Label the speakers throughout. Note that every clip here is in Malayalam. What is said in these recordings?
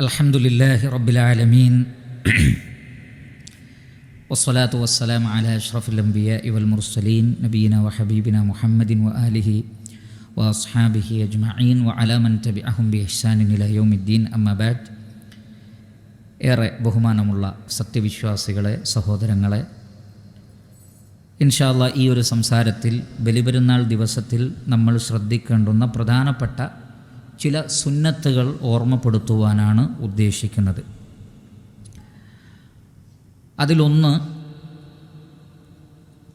Speaker 1: الحمد لله رب العالمين والصلاة والسلام على أشرف الأنبياء والمرسلين نبينا وحبيبنا محمد وآله وأصحابه أجمعين وعلى من تبعهم بإحسان إلى يوم الدين أما بعد ഏറെ ബഹുമാനമുള്ള സത്യവിശ്വാസികളെ സഹോദരങ്ങളെ ഇൻഷാല്ല ഈ ഒരു സംസാരത്തിൽ ബലിപെരുന്നാൾ ദിവസത്തിൽ നമ്മൾ ശ്രദ്ധിക്കേണ്ടുന്ന പ്രധാനപ്പെട്ട ചില സുന്നത്തുകൾ ഓർമ്മപ്പെടുത്തുവാനാണ് ഉദ്ദേശിക്കുന്നത്. അതിലൊന്ന്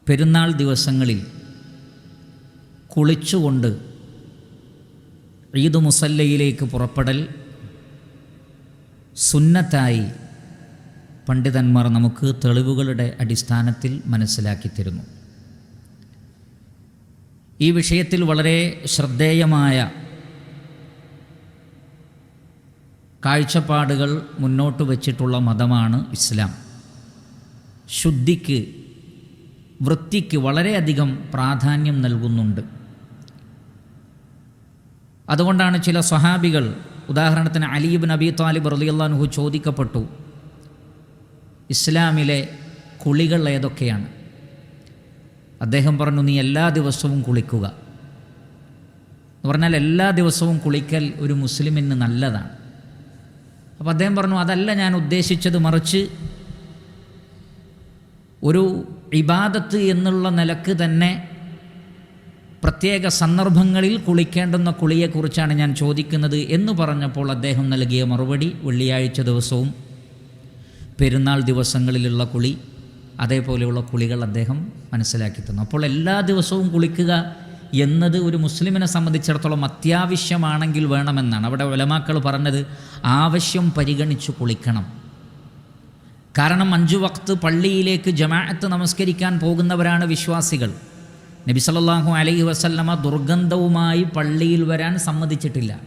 Speaker 1: പെരുന്നാൾ ദിവസങ്ങളിൽ കുളിച്ചുകൊണ്ട് ഈദ് മുസല്ലയിലേക്ക് പുറപ്പെടൽ സുന്നത്തായി പണ്ഡിതന്മാർ നമുക്ക് തെളിവുകളുടെ അടിസ്ഥാനത്തിൽ മനസ്സിലാക്കി തരുന്നു. ഈ വിഷയത്തിൽ വളരെ ശ്രദ്ധേയമായ കാഴ്ചപ്പാടുകൾ മുന്നോട്ട് വച്ചിട്ടുള്ള മതമാണ് ഇസ്ലാം. ശുദ്ധിക്ക് വൃത്തിക്ക് വളരെയധികം പ്രാധാന്യം നൽകുന്നുണ്ട്. അതുകൊണ്ടാണ് ചില സ്വഹാബികൾ ഉദാഹരണത്തിന് അലീബ് നബി താലിബ് റലിയല്ലാൻഹു ചോദിക്കപ്പെട്ടു ഇസ്ലാമിലെ കുളികൾ ഏതൊക്കെയാണ്? അദ്ദേഹം പറഞ്ഞു നീ എല്ലാ ദിവസവും കുളിക്കുക. എന്ന് പറഞ്ഞാൽ എല്ലാ ദിവസവും കുളിക്കൽ ഒരു മുസ്ലിമിന് നല്ലതാണ്. അപ്പോൾ അദ്ദേഹം പറഞ്ഞു അതല്ല ഞാൻ ഉദ്ദേശിച്ചത്. മറിച്ച് ഒരു ഇബാദത്ത് എന്നുള്ള നിലയ്ക്ക് തന്നെ പ്രത്യേക സന്ദർഭങ്ങളിൽ കുളിക്കേണ്ടുന്ന കുളിയെക്കുറിച്ചാണ് ഞാൻ ചോദിക്കുന്നത് എന്ന് പറഞ്ഞപ്പോൾ അദ്ദേഹം നൽകിയ മറുപടി വെള്ളിയാഴ്ച ദിവസവും പെരുന്നാൾ ദിവസങ്ങളിലുള്ള കുളി അതേപോലെയുള്ള കുളികൾ അദ്ദേഹം മനസ്സിലാക്കി തന്നു. അപ്പോൾ എല്ലാ ദിവസവും കുളിക്കുക എന്നത് ഒരു മുസ്ലിമിനെ സംബന്ധിച്ചിടത്തോളം അത്യാവശ്യമാണെങ്കിൽ വേണമെന്നാണ്. അവിടെ ഒലമാക്കൾ പറഞ്ഞത് ആവശ്യം പരിഗണിച്ച് കുളിക്കണം. കാരണം അഞ്ചു വക്ത് പള്ളിയിലേക്ക് ജമാഅത്ത് നമസ്കരിക്കാൻ പോകുന്നവരാണ് വിശ്വാസികൾ. നബി സല്ലാഹു അലൈഹി വസല്ലമ ദുർഗന്ധവുമായി പള്ളിയിൽ വരാൻ സമ്മതിച്ചിട്ടില്ല.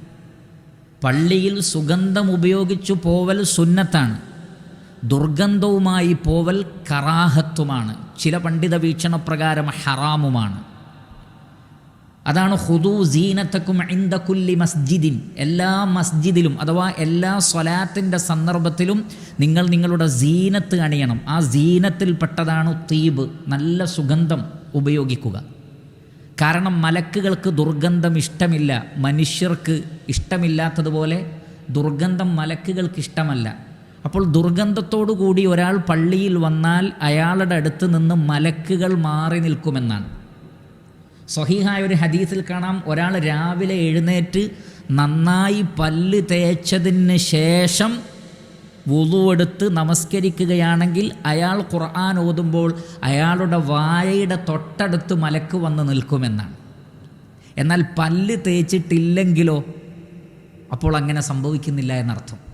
Speaker 1: പള്ളിയിൽ സുഗന്ധം ഉപയോഗിച്ചു പോവൽ സുന്നത്താണ്. ദുർഗന്ധവുമായി പോവൽ കറാഹത്വമാണ് ചില പണ്ഡിത വീക്ഷണപ്രകാരം ഹറാമുമാണ്. അതാണ് ഹുദു സീനത്തക്കും ഇന്ദ കുല്ലി മസ്ജിദിൻ. എല്ലാ മസ്ജിദിലും അഥവാ എല്ലാ സ്വലാത്തിന്റെ സന്ദർഭത്തിലും നിങ്ങൾ നിങ്ങളുടെ സീനത്ത് അണിയണം. ആ സീനത്തിൽപ്പെട്ടതാണ് തീബ്. നല്ല സുഗന്ധം ഉപയോഗിക്കുക. കാരണം മലക്കുകൾക്ക് ദുർഗന്ധം ഇഷ്ടമില്ല. മനുഷ്യർക്ക് ഇഷ്ടമില്ലാത്തതുപോലെ ദുർഗന്ധം മലക്കുകൾക്ക് ഇഷ്ടമല്ല. അപ്പോൾ ദുർഗന്ധത്തോടു കൂടി ഒരാൾ പള്ളിയിൽ വന്നാൽ അയാളുടെ അടുത്ത് നിന്ന് മലക്കുകൾ മാറി നിൽക്കുമെന്നാണ്. സ്വഹീഹായ ഒരു ഹദീസിൽ കാണാം. ഒരാൾ രാവിലെ എഴുന്നേറ്റ് നന്നായി പല്ല് തേച്ചതിന് ശേഷം വുളുവെടുത്ത് നമസ്കരിക്കുകയാണെങ്കിൽ അയാൾ ഖുർആൻ ഓതുമ്പോൾ അയാളുടെ വായയുടെ തൊട്ടടുത്ത് മലക്ക് വന്ന് നിൽക്കുമെന്നാണ്. എന്നാൽ പല്ല് തേച്ചിട്ടില്ലെങ്കിലോ അപ്പോൾ അങ്ങനെ സംഭവിക്കുന്നില്ല എന്നർത്ഥം.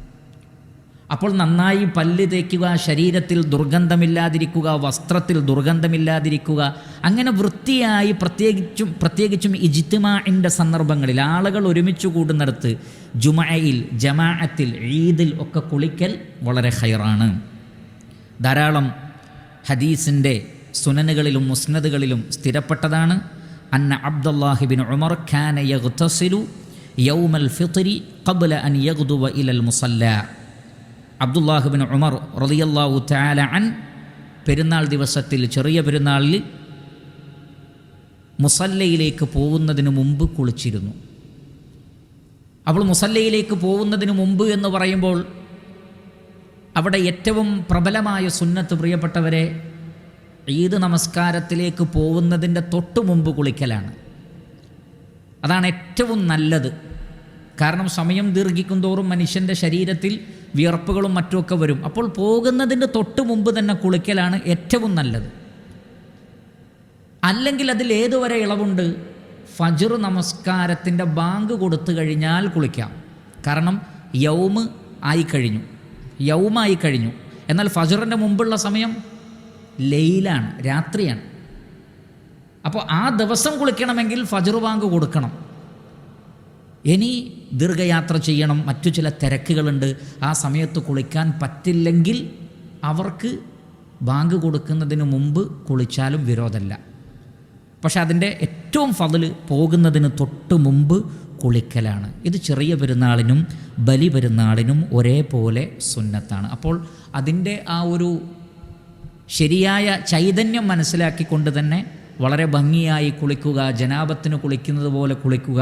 Speaker 1: അപ്പോൾ നന്നായി പല്ല് തേക്കുക ശരീരത്തിൽ ദുർഗന്ധമില്ലാതിരിക്കുക വസ്ത്രത്തിൽ ദുർഗന്ധമില്ലാതിരിക്കുക അങ്ങനെ വൃത്തിയായി പ്രത്യേകിച്ചും പ്രത്യേകിച്ചും ഇജിത്തുമാന്റെ സന്ദർഭങ്ങളിൽ ആളുകൾ ഒരുമിച്ച് കൂടുന്നിടത്ത് ജുമയിൽ ജമാഅത്തിൽ ഈദിൽ ഒക്കെ കുളിക്കൽ വളരെ ഹൈറാണ് ധാരാളം ഹദീസിന്റെ സുനനുകളിലും മുസ്നദുകളിലും സ്ഥിരപ്പെട്ടതാണ്. അന്ന അബ്ദുല്ലാഹിബിൻ ഉമർ ഖാന യഗ്തസിലു യൗമൽ ഫിത്രി ഖബ്ല അൻ യഗ്ദുവ ഇലൽ മുസല്ല. അബ്ദുല്ലാഹിബിൻ ഉമർ റളിയല്ലാഹു താല അൻ പെരുന്നാൾ ദിവസത്തിൽ ചെറിയ പെരുന്നാളിൽ മുസല്ലയിലേക്ക് പോകുന്നതിന് മുമ്പ് കുളിച്ചിരുന്നു. അവൾ മുസല്ലയിലേക്ക് പോകുന്നതിന് മുമ്പ് എന്ന് പറയുമ്പോൾ അവിടെ ഏറ്റവും പ്രബലമായ സുന്നത്ത് പ്രിയപ്പെട്ടവരെ ഈദ് നമസ്കാരത്തിലേക്ക് പോകുന്നതിന്റെ തൊട്ട് മുമ്പ് കുളിക്കലാണ്. അതാണ് ഏറ്റവും നല്ലത്. കാരണം സമയം ദീർഘിക്കും തോറും മനുഷ്യന്റെ ശരീരത്തിൽ വിയർപ്പുകളും മറ്റുമൊക്കെ വരും. അപ്പോൾ പോകുന്നതിന്റെ തൊട്ട് മുമ്പ് തന്നെ കുളിക്കലാണ് ഏറ്റവും നല്ലത്. അല്ലെങ്കിൽ അതിൽ ഏതുവരെ ഇളവുണ്ട്? ഫജർ നമസ്കാരത്തിന്റെ ബാങ്ക് കൊടുത്തു കഴിഞ്ഞാൽ കുളിക്കാം. കാരണം യൗമ് ആയിക്കഴിഞ്ഞു യൗമായി കഴിഞ്ഞു. എന്നാൽ ഫജറിന്റെ മുമ്പുള്ള സമയം ലെയിലാണ് രാത്രിയാണ്. അപ്പോൾ ആ ദിവസം കുളിക്കണമെങ്കിൽ ഫജർ ബാങ്ക് കൊടുക്കണം. ഇനി ദീർഘയാത്ര ചെയ്യണം. മറ്റു ചില തിരക്കുകളുണ്ട്. ആ സമയത്ത് കുളിക്കാൻ പറ്റില്ലെങ്കിൽ അവർക്ക് ബാങ്ക് കൊടുക്കുന്നതിന് മുമ്പ് കുളിച്ചാലും വിരോധമല്ല. പക്ഷെ അതിന്റെ ഏറ്റവും ഫതിൽ പോകുന്നതിന് തൊട്ട് മുമ്പ് കുളിക്കലാണ്. ഇത് ചെറിയ പെരുന്നാളിനും ബലി പെരുന്നാളിനും ഒരേപോലെ സുന്നത്താണ്. അപ്പോൾ അതിന്റെ ആ ഒരു ശരിയായ ചൈതന്യം മനസ്സിലാക്കിക്കൊണ്ട് തന്നെ വളരെ ഭംഗിയായി കുളിക്കുക ജനാപത്തിന് കുളിക്കുന്നത് പോലെ കുളിക്കുക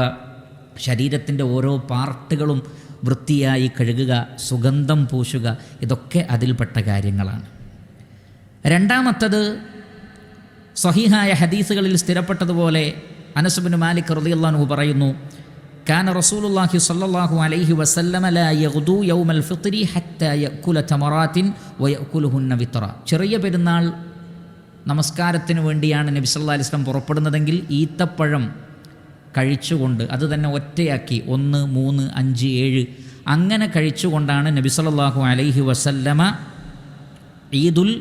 Speaker 1: ശരീരത്തിന്റെ ഓരോ പാർട്ടുകളും വൃത്തിയായി കഴുകുക സുഗന്ധം പൂശുക ഇതൊക്കെ അതിൽപ്പെട്ട കാര്യങ്ങളാണ്. രണ്ടാമത്തത് സഹിഹായ ഹദീസുകളിൽ സ്ഥിരപ്പെട്ടതുപോലെ അനസുബിന് മാലിക് റളിയല്ലാഹു പറയുന്നു കാന റസൂലുള്ളാഹി സ്വല്ലല്ലാഹു അലൈഹി വസല്ലമ ലാ യൗമൽ ഫിത്രി ഹത്താ യഅകുല തമറാത്തിൻ വയഅകുലുഹുന്ന വിത്ര. ചെറിയ പെരുന്നാൾ നമസ്കാരത്തിന് വേണ്ടിയാണ് നബി സല്ലല്ലാഹു അലൈഹി വസല്ലം പുറപ്പെടുന്നതെങ്കിൽ ഈത്തപ്പഴം കഴിച്ചുകൊണ്ട് അത് തന്നെ ഒറ്റയാക്കി ഒന്ന് മൂന്ന് അഞ്ച് ഏഴ് അങ്ങനെ കഴിച്ചുകൊണ്ടാണ് നബി സല്ലാഹു അലൈഹി വസല്ലമ ഈദുൽ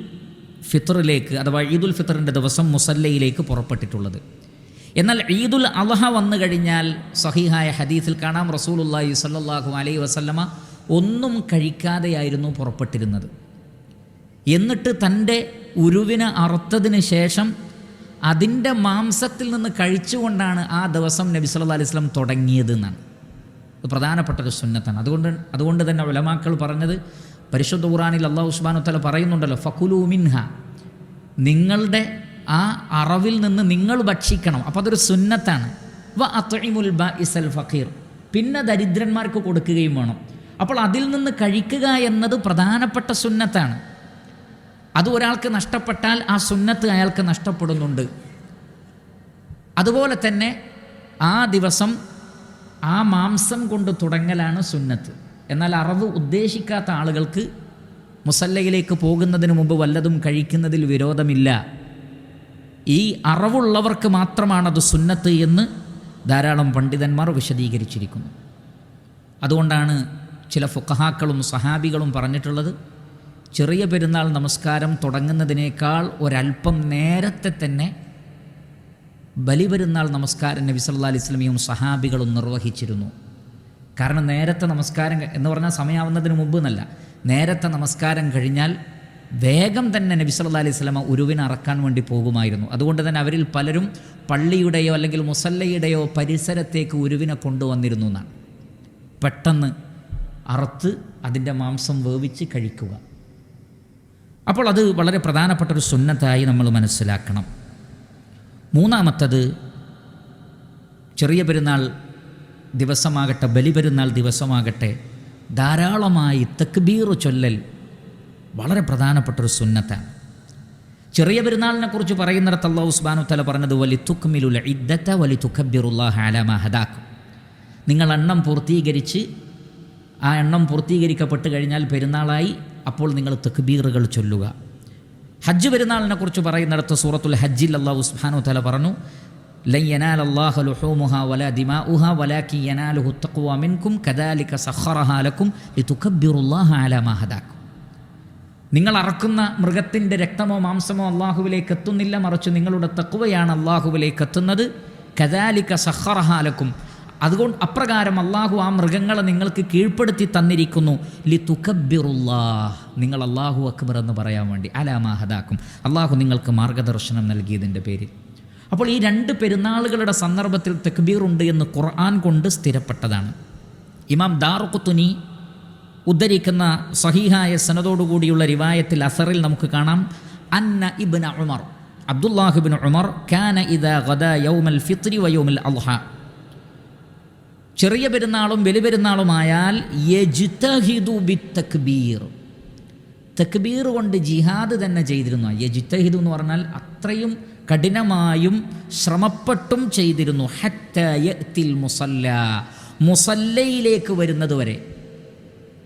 Speaker 1: ഫിത്തറിലേക്ക് അഥവാ ഈദുൽ ഫിത്തറിന്റെ ദിവസം മുസല്ലയിലേക്ക് പുറപ്പെട്ടിട്ടുള്ളത്. എന്നാൽ ഈദുൽ അലഹ വന്നു കഴിഞ്ഞാൽ സഹിഹായ ഹദീസിൽ കാണാം റസൂലുല്ലാഹി സല്ലല്ലാഹു അലൈഹി വസല്ലമ ഒന്നും കഴിക്കാതെയായിരുന്നു പുറപ്പെട്ടിരുന്നത്. എന്നിട്ട് തന്റെ ഉരുവിനെ അറുത്തതിന് ശേഷം അതിന്റെ മാംസത്തിൽ നിന്ന് കഴിച്ചുകൊണ്ടാണ് ആ ദിവസം നബി സല്ലാ അലൈഹി സ്വലം തുടങ്ങിയത് എന്നാണ്. അത് പ്രധാനപ്പെട്ട ഒരു സുന്നത്താണ്. അതുകൊണ്ട് അതുകൊണ്ട് തന്നെ ഉലമാക്കൾ പറഞ്ഞത് പരിശുദ്ധ ഖുറാനിൽ അള്ളാഹു ഉസ്മാനു തല പറയുന്നുണ്ടല്ലോ ഫക്കുലു മിൻഹ. നിങ്ങളുടെ ആ അറവിൽ നിന്ന് നിങ്ങൾ ഭക്ഷിക്കണം. അപ്പോൾ അതൊരു സുന്നത്താണ്. വ അത്ഇമുൽ ബ ഇസൽ ഫക്കീർ പിന്നെ ദരിദ്രന്മാർക്ക് കൊടുക്കുകയും വേണം. അപ്പോൾ അതിൽ നിന്ന് കഴിക്കുക എന്നത് പ്രധാനപ്പെട്ട സുന്നത്താണ്. അത് ഒരാൾക്ക് നഷ്ടപ്പെട്ടാൽ ആ സുന്നത്ത് അയാൾക്ക് നഷ്ടപ്പെടുന്നുണ്ട്. അതുപോലെ തന്നെ ആ ദിവസം ആ മാംസം കൊണ്ട് തുടങ്ങലാണ് സുന്നത്ത്. എന്നാൽ അറവ് ഉദ്ദേശിക്കാത്ത ആളുകൾക്ക് മുസല്ലയിലേക്ക് പോകുന്നതിന് മുമ്പ് വല്ലതും കഴിക്കുന്നതിൽ വിരോധമില്ല. ഈ അറവുള്ളവർക്ക് മാത്രമാണത് സുന്നത്ത് എന്ന് ധാരാളം പണ്ഡിതന്മാർ വിശദീകരിച്ചിരിക്കുന്നു. അതുകൊണ്ടാണ് ചില ഫുക്കഹാക്കളും സഹാബികളും പറഞ്ഞിട്ടുള്ളത് ചെറിയ പെരുന്നാൾ നമസ്കാരം തുടങ്ങുന്നതിനേക്കാൾ ഒരല്പം നേരത്തെ തന്നെ ബലിപെരുന്നാൾ നമസ്കാരം നബി സല്ലാ അലൈഹി സ്വലമിയും സഹാബികളും നിർവഹിച്ചിരുന്നു. കാരണം നേരത്തെ നമസ്കാരം എന്ന് പറഞ്ഞാൽ സമയാവുന്നതിന് മുമ്പ് എന്നല്ല. നേരത്തെ നമസ്കാരം കഴിഞ്ഞാൽ വേഗം തന്നെ നബി സല്ലാ അലൈഹി സ്വലമ ഉരുവിനെ അറക്കാൻ വേണ്ടി പോകുമായിരുന്നു. അതുകൊണ്ട് തന്നെ അവരിൽ പലരും പള്ളിയുടെയോ അല്ലെങ്കിൽ മുസല്ലയുടെയോ പരിസരത്തേക്ക് ഉരുവിനെ കൊണ്ടുവന്നിരുന്നു എന്നാണ്. പെട്ടെന്ന് അറുത്ത് അതിന്റെ മാംസം വേവിച്ച് കഴിക്കുക. അപ്പോൾ അത് വളരെ പ്രധാനപ്പെട്ട ഒരു സുന്നത്തായി നമ്മൾ മനസ്സിലാക്കണം. മൂന്നാമത്തത് ചെറിയ പെരുന്നാൾ ദിവസമാകട്ടെ ബലിപെരുന്നാൾ ദിവസമാകട്ടെ ധാരാളമായി തക്ബീർ ചൊല്ലൽ വളരെ പ്രധാനപ്പെട്ട ഒരു സുന്നത്താണ്. ചെറിയ പെരുന്നാളിനെ കുറിച്ച് പറയുന്നിടത്ത് അള്ളാഹു ഉസ്ബാനു തല പറഞ്ഞത് വലി തുക്മിലുൽ ഇദ്ദത്ത വലി തുഖബിറുല്ലാഹ് അലാമ ഹദാക്കും. നിങ്ങൾ എണ്ണം പൂർത്തീകരിച്ച് ആ എണ്ണം പൂർത്തീകരിക്കപ്പെട്ട് കഴിഞ്ഞാൽ പെരുന്നാളായി അപ്പോൾ നിങ്ങൾ തക്ബീറുകൾ ചൊല്ലുക. ഹജ്ജ് പെരുന്നാളിനെ കുറിച്ച് പറയുന്നിടത്ത് സൂറത്തുൽ ഹജ്ജിൽ അള്ളാഹു സുബ്ഹാനഹു തല പറഞ്ഞു നിങ്ങൾ അറക്കുന്ന മൃഗത്തിന്റെ രക്തമോ മാംസമോ അള്ളാഹുവിലേക്ക് എത്തുന്നില്ല മറിച്ച് നിങ്ങളുടെ തക്കുവയാണ് അള്ളാഹുവിലേക്ക് എത്തുന്നത് കദാലിക സഹറഹാലക്കും അതുകൊണ്ട് അപ്രകാരം അള്ളാഹു ആ മൃഗങ്ങളെ നിങ്ങൾക്ക് കീഴ്പ്പെടുത്തി തന്നിരിക്കുന്നു. ലി തുക്കബിറുല്ലാഹ് നിങ്ങൾ അള്ളാഹു അക്ബർ എന്ന് പറയാൻ വേണ്ടി. അലാമാഹദാക്കും അള്ളാഹു നിങ്ങൾക്ക് മാർഗദർശനം നൽകിയതിന്റെ പേരിൽ. അപ്പോൾ ഈ രണ്ട് പെരുന്നാളുകളുടെ സന്ദർഭത്തിൽ തെക്ബീറുണ്ട് എന്ന് ഖുർആൻ കൊണ്ട് സ്ഥിരപ്പെട്ടതാണ്. ഇമാം ദാറുഖുത്തുനി ഉദ്ധരിക്കുന്ന സഹീഹായ സനതോടുകൂടിയുള്ള റിവായത്തിൽ അസറിൽ നമുക്ക് കാണാം. അന്ന ഇബിൻ ഉമർ അബ്ദുല്ലാഹിബിൻ ഉമർ കാന ഇദ ഗദ യൗമൽ ഫിത്രി വയോമൽ അൽഹ ചെറിയ പെരുന്നാളും വലിയ പെരുന്നാളുമായാൽ യജ്തഹിദു തക്ബീർ തക്ബീർ കൊണ്ട് ജിഹാദ് തന്നെ ചെയ്തിരുന്നു. യജിത്തഹിദു എന്ന് പറഞ്ഞാൽ അത്രയും കഠിനമായും ശ്രമപ്പെട്ടും ചെയ്തിരുന്നു. ഹത്ത യഅ്തിൽ മുസല്ല. മുസല്ലയിലേക്ക് വരുന്നത് വരെ.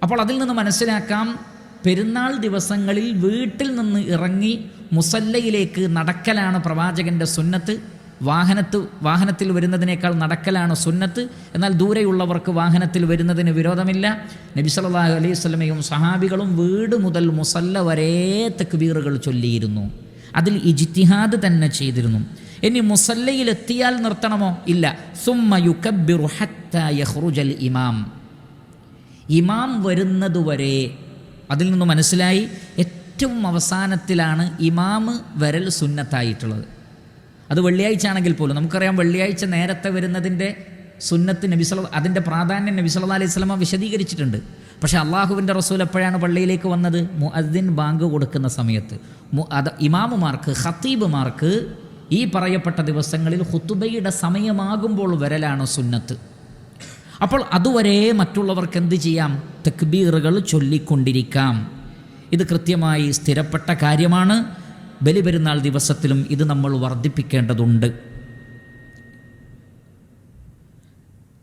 Speaker 1: അപ്പോൾ അതിൽ നിന്ന് മനസ്സിലാക്കാം പെരുന്നാൾ ദിവസങ്ങളിൽ വീട്ടിൽ നിന്ന് ഇറങ്ങി മുസല്ലയിലേക്ക് നടക്കലാണ് പ്രവാചകന്റെ സുന്നത്ത്. വാഹനത്ത് വാഹനത്തിൽ വരുന്നതിനേക്കാൾ നടക്കലാണ് സുന്നത്ത്. എന്നാൽ ദൂരെയുള്ളവർക്ക് വാഹനത്തിൽ വരുന്നതിന് വിരോധമില്ല. നബി സല്ലല്ലാഹു അലൈഹി സ്വലമയും സഹാബികളും വീട് മുതൽ മുസല്ല വരെ തക്ബീറുകൾ ചൊല്ലിയിരുന്നു. അതിൽ ഇജിത്തിഹാദ് തന്നെ ചെയ്തിരുന്നു. ഇനി മുസല്ലയിലെത്തിയാൽ നിർത്തണമോ? ഇല്ല. ഇമാം. ഇമാം വരുന്നതുവരെ അതിൽ നിന്ന് മനസ്സിലായി ഏറ്റവും അവസാനത്തിലാണ് ഇമാമ് വരൽ സുന്നത്തായിട്ടുള്ളത്. അത് വെള്ളിയാഴ്ച ആണെങ്കിൽ പോലും നമുക്കറിയാം വെള്ളിയാഴ്ച നേരത്തെ വരുന്നതിന്റെ സുന്നത്ത് നബിസ്വല അതിന്റെ പ്രാധാന്യം നബി സല്ലാ അലൈഹി സ്വലമ വിശദീകരിച്ചിട്ടുണ്ട്. പക്ഷേ അള്ളാഹുവിന്റെ റസൂൽ എപ്പോഴാണ് പള്ളിയിലേക്ക് വന്നത്? മുഅദ്ദിൻ ബാങ്ക് കൊടുക്കുന്ന സമയത്ത്. മു അത് ഇമാമുമാർക്ക് ഹത്തീബുമാർക്ക് ഈ പറയപ്പെട്ട ദിവസങ്ങളിൽ ഹുത്തുബയുടെ സമയമാകുമ്പോൾ വരലാണ് സുന്നത്ത്. അപ്പോൾ അതുവരെ മറ്റുള്ളവർക്ക് എന്ത് ചെയ്യാം? തെക്ബീറുകൾ ചൊല്ലിക്കൊണ്ടിരിക്കാം. ഇത് കൃത്യമായി സ്ഥിരപ്പെട്ട കാര്യമാണ്. ബലിപെരുന്നാൾ ദിവസത്തിലും ഇത് നമ്മൾ വർദ്ധിപ്പിക്കേണ്ടതുണ്ട്.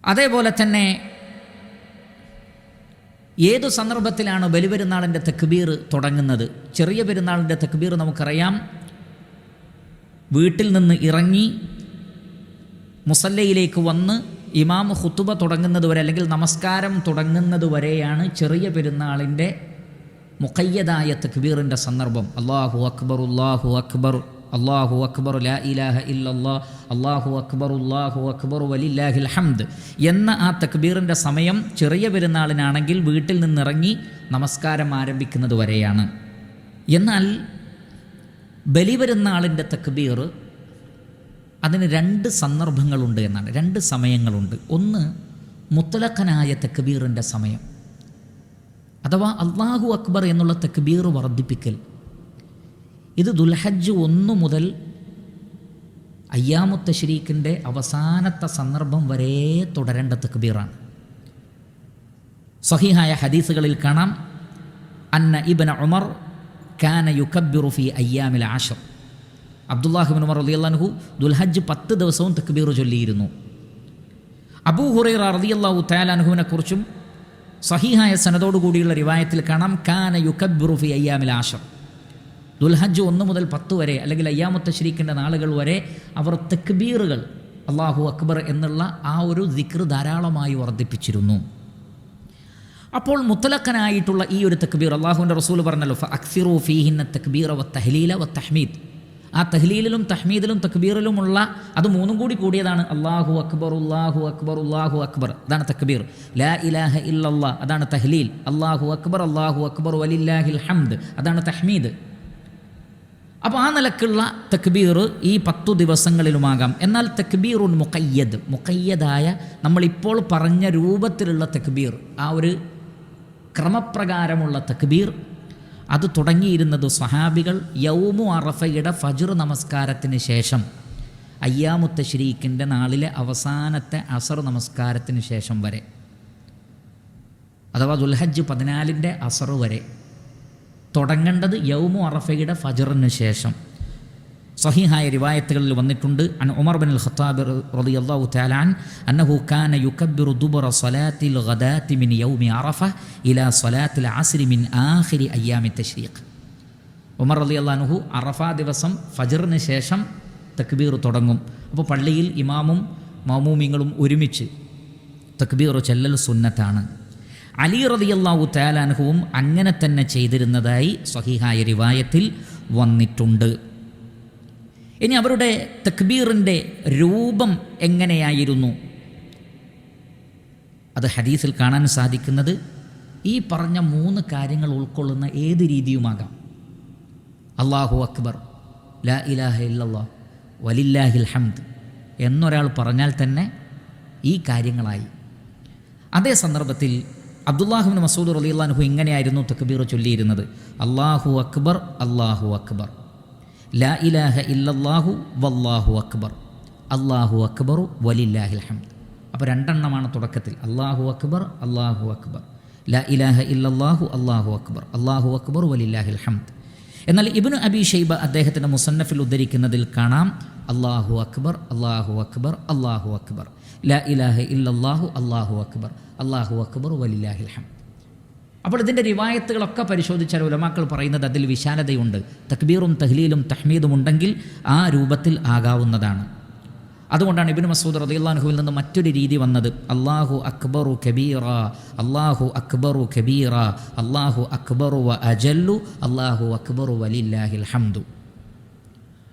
Speaker 1: അതേപോലെ തന്നെ ഏതു സന്ദർഭത്തിലാണ് ബലിപെരുന്നാളിന്റെ തെക്കുബീർ തുടങ്ങുന്നത്? ചെറിയ പെരുന്നാളിന്റെ തെക്കുബീർ നമുക്കറിയാം. വീട്ടിൽ നിന്ന് ഇറങ്ങി മുസല്ലയിലേക്ക് വന്ന് ഇമാം ഹുത്തുബ തുടങ്ങുന്നത് വരെ അല്ലെങ്കിൽ നമസ്കാരം തുടങ്ങുന്നത് വരെയാണ് ചെറിയ പെരുന്നാളിന്റെ മുഖയ്യതായ തക്ബീറിന്റെ സന്ദർഭം. അള്ളാഹു അക്ബർ ഉള്ളാഹു അക്ബർ അള്ളാഹു അക്ബർ ലാ ഇലാഹ ഇല്ലല്ലാ അള്ളാഹു അക്ബർ ഉള്ളാഹു അക്ബർ വലില്ലാഹിൽ ഹംദ് എന്ന ആ തക്ബീറിന്റെ സമയം ചെറിയ പെരുന്നാളിനാണെങ്കിൽ വീട്ടിൽ നിന്നിറങ്ങി നമസ്കാരം ആരംഭിക്കുന്നത് വരെയാണ്. എന്നാൽ ബലിപെരുന്നാളിന്റെ തക്ബീർ അതിന് രണ്ട് സന്ദർഭങ്ങളുണ്ട് എന്നാണ്. രണ്ട് സമയങ്ങളുണ്ട്. ഒന്ന് മുത്തലക്കനായ തക്ബീറിന്റെ സമയം. അഥവാ അള്ളാഹു അക്ബർ എന്നുള്ള തക്ബീർ വർദ്ധിപ്പിക്കൽ. ഇത് ദുൽഹജ്ജ് ഒന്ന് മുതൽ അയ്യാമുത്ത ശരീഖിന്റെ അവസാനത്തെ സന്ദർഭം വരെ തുടരേണ്ട തക്ബീറാണ്. സഹിഹായ ഹദീസുകളിൽ കാണാം. അന്ന ഇബൻ ഉമർ കാന യുക്കബിറു ഫി അയ്യാമിൽ ആഷർ അബ്ദുല്ലാഹിബിൻ ഉമർ അലിയല്ലാൻഹു ദുൽഹജ്ജ് പത്ത് ദിവസവും തക്ബീർ ചൊല്ലിയിരുന്നു. അബൂ ഹുറൈറ റതിയല്ലാഹു തആലാൻഹുവിനെ കുറിച്ചും സഹിഹായ സനതോടു കൂടിയുള്ള റിവായത്തിൽ കാണാം കാന യുക്കബിറു ഫി അയ്യാമിൽ ആശം ദുൽഹജ്ജ് ഒന്ന് മുതൽ പത്ത് വരെ അല്ലെങ്കിൽ അയ്യാമുത്ത ശരിക്കേണ്ട നാളുകൾ വരെ അവർ തെക്ബീറുകൾ അള്ളാഹു അക്ബർ എന്നുള്ള ആ ഒരു ദിക്ർ ധാരാളമായി വർദ്ധിപ്പിച്ചിരുന്നു. അപ്പോൾ മുത്തലക്കനായിട്ടുള്ള ഈ ഒരു തക്ബീർ അള്ളാഹുവിന്റെ റസൂൽ പറഞ്ഞല്ലോ ഫ അക്സിറു ഫീഹിന്ന തക്ബീർ വ തഹ്ലീല വ തഹ്മീദ്. ആ തഹ്ലീലിലും തഹ്മീദിലും തക്ബീറിലുമുള്ള അത് മൂന്നും കൂടി കൂടിയതാണ് അള്ളാഹു അക്ബർ ഉള്ളാഹു അക്ബർ ഉള്ളാഹു അക്ബർ. അതാണ് തക്ബീർ. ലാ ഇലാഹ ഇല്ലല്ലാ. അതാണ് തഹ്ലീൽ. അള്ളാഹു അക്ബർ അള്ളാഹു അക്ബർ വലില്ലാഹിൽ ഹംദ്. അതാണ് തഹ്മീദ്. അപ്പോൾ ആ നിലക്കുള്ള തക്ബീർ ഈ പത്തു ദിവസങ്ങളിലുമാകാം. എന്നാൽ തക്ബീറുൻ മുക്കയ്യദ് മുക്കയ്യദായ നമ്മളിപ്പോൾ പറഞ്ഞ രൂപത്തിലുള്ള തക്ബീർ ആ ഒരു ക്രമപ്രകാരമുള്ള തക്ബീർ അത് തുടങ്ങിയിരുന്നത് സഹാബികൾ യൗമു അറഫയുടെ ഫജർ നമസ്കാരത്തിന് ശേഷം അയ്യാമുത്ത ശരീഖിന്റെ നാളിലെ അവസാനത്തെ അസർ നമസ്കാരത്തിന് ശേഷം വരെ അഥവാ ദുൽഹജ്ജ് പതിനാലിന്റെ അസർ വരെ തുടങ്ങേണ്ടത് യൗമു അറഫയുടെ ഫജറിന് ശേഷം. സഹിഹായ റിവായത്തുകളിൽ വന്നിട്ടുണ്ട്. അൻ ഉമർ ബിൻ ഖത്താബ് റതി അള്ളാഹു താലാൻ അന്നഹു കാന യുക്കബ്ബിറു ദുബറ സ്വലാത്തിൽ ഗദാത്തി മിൻ യൗമി അറഫ ഇലാ സ്വലാത്തിൽ ആസിരി മിൻ ആഖിരി അയ്യാമി തഷ്രീഖ് ഉമർ റളിയല്ലാഹു അറഫ ദിവസം ഫജറിന് ശേഷം തക്ബീർ തുടങ്ങും. അപ്പോൾ പള്ളിയിൽ ഇമാമും മാമൂമിങ്ങളും ഒരുമിച്ച് തക്ബീർ ചെല്ലൽ സുന്നത്താണ്. അലി റളിയല്ലാഹു താലാൻഹുവും അങ്ങനെ തന്നെ ചെയ്തിരുന്നതായി സഹിഹായ റിവായത്തിൽ വന്നിട്ടുണ്ട്. ഇനി അവരുടെ തക്ബീറിന്റെ രൂപം എങ്ങനെയായിരുന്നു? അത് ഹദീസിൽ കാണാൻ സാധിക്കുന്നത് ഈ പറഞ്ഞ മൂന്ന് കാര്യങ്ങൾ ഉൾക്കൊള്ളുന്ന ഏത് രീതിയുമാകാം? അള്ളാഹു അക്ബർ ലാ ഇലാഹ ഇല്ലല്ലാ വലില്ലാഹിൽ ഹംദ് എന്നൊരാൾ പറഞ്ഞാൽ തന്നെ ഈ കാര്യങ്ങളായി. അതേ സന്ദർഭത്തിൽ അബ്ദുല്ലാഹുബിൻ മസൂദ് റലിയുള്ളാഹു ഇങ്ങനെയായിരുന്നു തക്ബീർ ചൊല്ലിയിരുന്നത്? അള്ളാഹു അക്ബർ അള്ളാഹു അക്ബർ. ലാ ഇലാഹ ഇല്ലല്ലാഹു വല്ലാഹു അക്ബർ. അള്ളാഹു അക്ബറു വലില്ലാഹിൽ ഹംദ്. അപ്പോൾ രണ്ടെണ്ണമാണ് തുടക്കത്തിൽ. അള്ളാഹു അക്ബർ അള്ളാഹു അക്ബർ. ലാ ഇലാഹ ഇല്ലല്ലാഹു അള്ളാഹു അക്ബർ. അള്ളാഹു അക്ബർ വലില്ലാഹിൽ ഹംദ്. എന്നാൽ ഇബ്നു അബി ഷൈബ അദ്ദേഹത്തിന്റെ മുസന്നഫിൽ ഉദ്ധരിക്കുന്നതിൽ കാണാം അള്ളാഹു അക്ബർ അള്ളാഹു അക്ബർ അള്ളാഹു അക്ബർ. ലാ ഇലാഹ ഇല്ലല്ലാഹു അള്ളാഹു അക്ബർ. അള്ളാഹു അക്ബർ വലില്ലാഹിൽ ഹംദ്. അപ്പോൾ ഇതിന്റെ റിവായത്തുകളൊക്കെ പരിശോധിച്ചാൽ ഉലമാക്കൾ പറയുന്നത് അതിൽ വിശാലതയുണ്ട്. തക്ബീറും തഹ്ലീലും തഹ്മീദും ഉണ്ടെങ്കിൽ ആ രൂപത്തിൽ ആകാവുന്നതാണ്. അതുകൊണ്ടാണ് ഇബിൻ മസൂദ് റദിയുള്ളാഹുവിൽ നിന്ന് മറ്റൊരു രീതി വന്നത്. അള്ളാഹു അക്ബറു കബീറ അള്ളാഹു അക്ബറു കബീറ അള്ളാഹു അക്ബറു വ അജല്ലു അള്ളാഹു അക്ബറു വലില്ലാഹിൽ ഹംദു.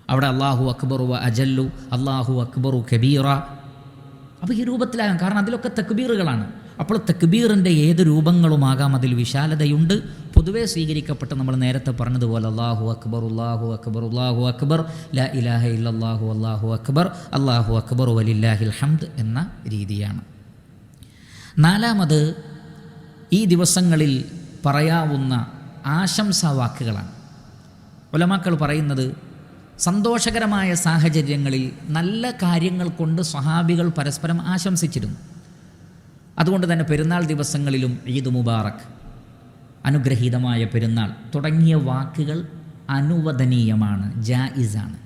Speaker 1: അവിടെ അള്ളാഹു അക്ബറു വ അജല്ലു അള്ളാഹു അക്ബറു കബീറ. അപ്പോൾ ഈ രൂപത്തിലാകാം. കാരണം അതിലൊക്കെ തക്ബീറുകളാണ്. അപ്പോൾ തക്ബീറിന്റെ ഏത് രൂപങ്ങളുമാകാം അതിൽ വിശാലതയുണ്ട്? പൊതുവെ സ്വീകരിക്കപ്പെട്ട നമ്മൾ നേരത്തെ പറഞ്ഞതുപോലെ അള്ളാഹു അക്ബർ ഉള്ളാഹു അക്ബർ ഉള്ളാഹു അക്ബർ ല ഇലാഹ ഇല്ലല്ലാഹു അള്ളാഹു അക്ബർ അള്ളാഹു അക്ബർ വലില്ലാഹിൽ ഹംദ് എന്ന രീതിയാണ്. നാലാമത് ഈ ദിവസങ്ങളിൽ പറയാവുന്ന ആശംസാ വാക്കുകളാണ് ഉലമാക്കൾ പറയുന്നത് സന്തോഷകരമായ സാഹചര്യങ്ങളിൽ നല്ല കാര്യങ്ങൾ കൊണ്ട് സ്വഹാബികൾ പരസ്പരം ആശംസിച്ചിരുന്നു. അതുകൊണ്ട് തന്നെ പെരുന്നാൾ ദിവസങ്ങളിലും ഈദ് മുബാറക് അനുഗ്രഹീതമായ പെരുന്നാൾ തുടങ്ങിയ വാക്കുകൾ അനുവദനീയമാണ് ജായിസാണ്.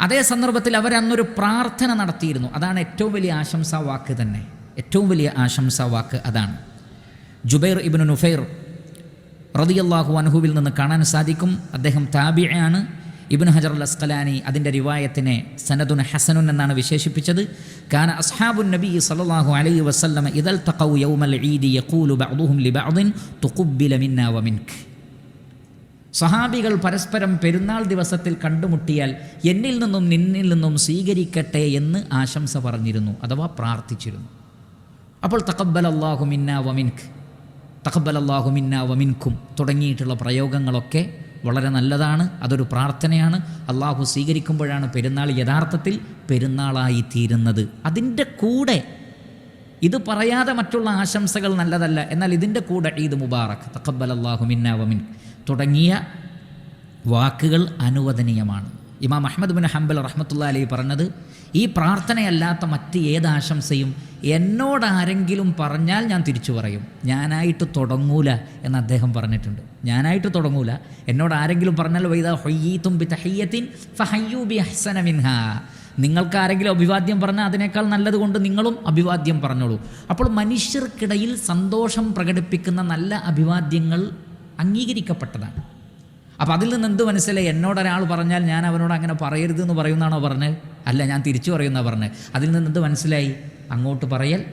Speaker 1: അതേ സന്ദർഭത്തിൽ അവരന്നൊരു പ്രാർത്ഥന നടത്തിയിരുന്നു. അതാണ് ഏറ്റവും വലിയ ആശംസാ വാക്ക് തന്നെ. ഏറ്റവും വലിയ ആശംസാ വാക്ക് അതാണ്. ജുബൈർ ഇബ്നു നുഫൈർ റതിയല്ലാഹു അനുഹുവിൽ നിന്ന് കാണാൻ സാധിക്കും. അദ്ദേഹം താബിയാണ്. ഇബിൻ ഹജർ അൽ അസ്കലാനി അതിന്റെ റിവായത്തിനെ സനദുൻ ഹസനുൻ എന്നാണ് വിശേഷിപ്പിച്ചത്. കാന അസ്ഹാബുൻ നബി സല്ലല്ലാഹു അലൈ വസ്ലം ഇതൽ തഖൗ യൗമൽ യഖൂലു സഹാബികൾ പരസ്പരം പെരുന്നാൾ ദിവസത്തിൽ കണ്ടുമുട്ടിയാൽ എന്നിൽ നിന്നും നിന്നിൽ നിന്നും സ്വീകരിക്കട്ടെ എന്ന് ആശംസ പറഞ്ഞിരുന്നു അഥവാ പ്രാർത്ഥിച്ചിരുന്നു. അപ്പോൾ തക്കബൽ അള്ളാഹു മിന്ന വമിൻഖ് തക്കബൽ അള്ളാഹു മിന്ന വമിൻഖും തുടങ്ങിയിട്ടുള്ള പ്രയോഗങ്ങളൊക്കെ വളരെ നല്ലതാണ് അതൊരു പ്രാർത്ഥനയാണ്. അള്ളാഹു സ്വീകരിക്കുമ്പോഴാണ് പെരുന്നാൾ യഥാർത്ഥത്തിൽ പെരുന്നാളായി തീരുന്നത് അതിന്റെ കൂടെ ഇത് പറയാതെ മറ്റുള്ള ആശംസകൾ നല്ലതല്ല. എന്നാൽ ഇതിന്റെ കൂടെ ഈദ് മുബാറക് തക്കബൽ അള്ളാഹു മിന്നാവമിൻ തുടങ്ങിയ വാക്കുകൾ അനുവദനീയമാണ്. ഇമാം അഹമ്മദ് ബിൻ ഹംബൽ റഹ്മത്തുള്ള അലി പറഞ്ഞത് ഈ പ്രാർത്ഥനയല്ലാത്ത മറ്റ് ഏത് ആശംസയും എന്നോട് ആരെങ്കിലും പറഞ്ഞാൽ ഞാൻ തിരിച്ചു പറയും. ഞാനായിട്ട് തുടങ്ങൂല എന്ന് അദ്ദേഹം പറഞ്ഞിട്ടുണ്ട്. ഞാനായിട്ട് തുടങ്ങൂല. എന്നോട് ആരെങ്കിലും പറഞ്ഞാൽ വൈദ ഹൊയ്യീത്തും ബി തഹയ്യത്തിൻ ഫഹയ്യൂ ബി അഹ്സന മിൻഹ. നിങ്ങൾക്ക് ആരെങ്കിലും അഭിവാദ്യം പറഞ്ഞാൽ അതിനേക്കാൾ നല്ലതുകൊണ്ട് നിങ്ങളും അഭിവാദ്യം പറഞ്ഞോളൂ. അപ്പോൾ മനുഷ്യർക്കിടയിൽ സന്തോഷം പ്രകടിപ്പിക്കുന്ന നല്ല അഭിവാദ്യങ്ങൾ അംഗീകരിക്കപ്പെട്ടതാണ്. അപ്പോൾ അതിൽ നിന്ന് എന്ത് മനസ്സിലായി? എന്നോടൊരാൾ പറഞ്ഞാൽ ഞാൻ അവനോട് അങ്ങനെ പറയരുത് എന്ന് പറയുന്നതാണോ പറഞ്ഞത്? അല്ല ഞാൻ തിരിച്ചു പറയുന്ന പറഞ്ഞത്. അതിൽ നിന്ന് എന്ത് മനസ്സിലായി? അങ്ങോട്ട് പറയൽ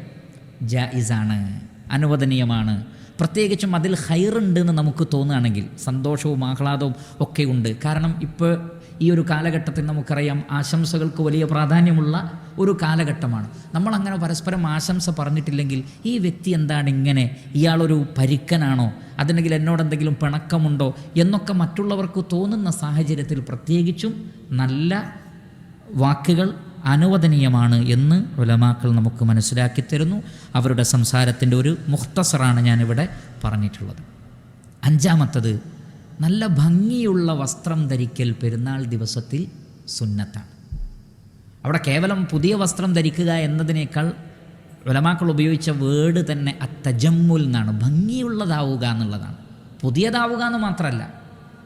Speaker 1: ജായിസാണ് അനുവദനീയമാണ്. പ്രത്യേകിച്ചും അതിൽ ഹൈറുണ്ട് എന്ന് നമുക്ക് തോന്നുകയാണെങ്കിൽ സന്തോഷവും ആഹ്ലാദവും ഒക്കെ ഉണ്ട്. കാരണം ഇപ്പോൾ ഈ ഒരു കാലഘട്ടത്തിൽ നമുക്കറിയാം ആശംസകൾക്ക് വലിയ പ്രാധാന്യമുള്ള ഒരു കാലഘട്ടമാണ്. നമ്മളങ്ങനെ പരസ്പരം ആശംസ പറഞ്ഞിട്ടില്ലെങ്കിൽ ഈ വ്യക്തി എന്താണ് ഇങ്ങനെ? ഇയാളൊരു പരിക്കനാണോ? അതല്ലെങ്കിൽ എന്നോട് എന്തെങ്കിലും പിണക്കമുണ്ടോ? എന്നൊക്കെ മറ്റുള്ളവർക്ക് തോന്നുന്ന സാഹചര്യത്തിൽ പ്രത്യേകിച്ചും നല്ല വാക്കുകൾ അനുവദനീയമാണ് എന്ന് ഉലമാക്കൾ നമുക്ക് മനസ്സിലാക്കി തരുന്നു. അവരുടെ സംസാരത്തിന്റെ ഒരു മുഖ്തസറാണ് ഞാനിവിടെ പറഞ്ഞിട്ടുള്ളത്. അഞ്ചാമത്തത് നല്ല ഭംഗിയുള്ള വസ്ത്രം ധരിക്കൽ പെരുന്നാൾ ദിവസത്തിൽ സുന്നത്താണ്. അവിടെ കേവലം പുതിയ വസ്ത്രം ധരിക്കുക എന്നതിനേക്കാൾ ഉലമാക്കൾ ഉപയോഗിച്ച വേർഡ് തന്നെ അത്തജമ്മുൽ എന്നാണ്. ഭംഗിയുള്ളതാവുക എന്നുള്ളതാണ്. പുതിയതാവുക എന്ന് മാത്രമല്ല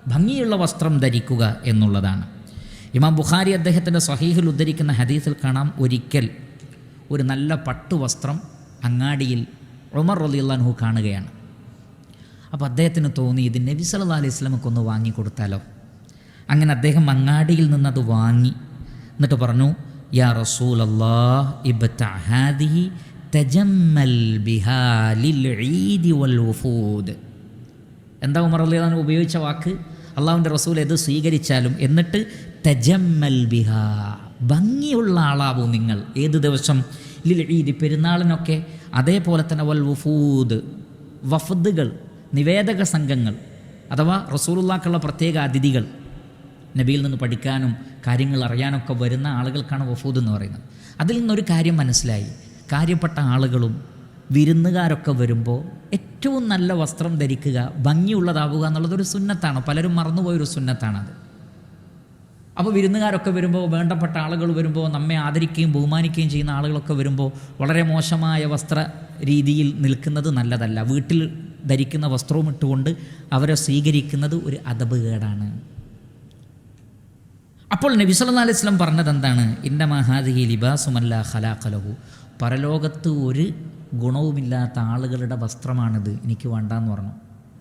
Speaker 1: ഭംഗിയുള്ള വസ്ത്രം ധരിക്കുക എന്നുള്ളതാണ്. ഇമാം ബുഖാരി അദ്ദേഹത്തിന്റെ സഹീഹിൽ ഉദ്ധരിക്കുന്ന ഹദീസിൽ കാണാം ഒരിക്കൽ ഒരു നല്ല പട്ടുവസ്ത്രം അങ്ങാടിയിൽ ഉമർ റലിയുള്ളാൻഹു കാണുകയാണ്. അപ്പോൾ അദ്ദേഹത്തിന് തോന്നി ഇത് നബി സല്ലാ അലൈഹി സ്വലമക്കൊന്ന് വാങ്ങിക്കൊടുത്താലോ. വാങ്ങി കൊടുത്താലോ അങ്ങനെ അദ്ദേഹം അങ്ങാടിയിൽ നിന്നത് വാങ്ങി. എന്നിട്ട് പറഞ്ഞു യാ റസൂൽ എന്താ ഉമർ അള്ളാഹു ഉപയോഗിച്ച വാക്ക്? അള്ളാഹുവിന്റെ റസൂൽ ഇത് സ്വീകരിച്ചാലും എന്നിട്ട് തജമ്മൽ ബിഹാ ഭംഗിയുള്ള ആളാവൂ നിങ്ങൾ. ഏത് ദിവസം? ലിൽ ഈദ് പെരുന്നാളിനൊക്കെ അതേപോലെ തന്നെ വൽ വഫൂദ് വഫദുകൾ നിവേദക സംഘങ്ങൾ അഥവാ റസൂലുള്ളാക്കുള്ള പ്രത്യേക അതിഥികൾ നബിയിൽ നിന്ന് പഠിക്കാനും കാര്യങ്ങൾ അറിയാനൊക്കെ വരുന്ന ആളുകൾക്കാണ് വഫൂദ് എന്ന് പറയുന്നത്. അതിൽ നിന്നൊരു കാര്യം മനസ്സിലായി. കാര്യപ്പെട്ട ആളുകളും വിരുന്നുകാരൊക്കെ വരുമ്പോൾ ഏറ്റവും നല്ല വസ്ത്രം ധരിക്കുക ഭംഗിയുള്ളതാവുക എന്നുള്ളതൊരു സുന്നത്താണ്. പലരും മറന്നുപോയൊരു സുന്നത്താണത് അപ്പോൾ വിരുന്നുകാരൊക്കെ വരുമ്പോൾ വേണ്ടപ്പെട്ട ആളുകൾ വരുമ്പോൾ നമ്മെ ആദരിക്കുകയും ബഹുമാനിക്കുകയും ചെയ്യുന്ന ആളുകളൊക്കെ വരുമ്പോൾ വളരെ മോശമായ വസ്ത്ര രീതിയിൽ നിൽക്കുന്നത് നല്ലതല്ല. വീട്ടിൽ ധരിക്കുന്ന വസ്ത്രവും ഇട്ടുകൊണ്ട് അവരെ സ്വീകരിക്കുന്നത് ഒരു അതബുകേടാണ് അപ്പോൾ നബി സല്ലാ അലൈഹി സ്വലം പറഞ്ഞത് എന്താണ് ഇന്ന മഹാദിഹി ലിബാസുമല്ല ഖലാഖലഹു പരലോകത്ത് ഒരു ഗുണവുമില്ലാത്ത ആളുകളുടെ വസ്ത്രമാണിത്. എനിക്ക് വേണ്ടാന്ന് പറഞ്ഞു.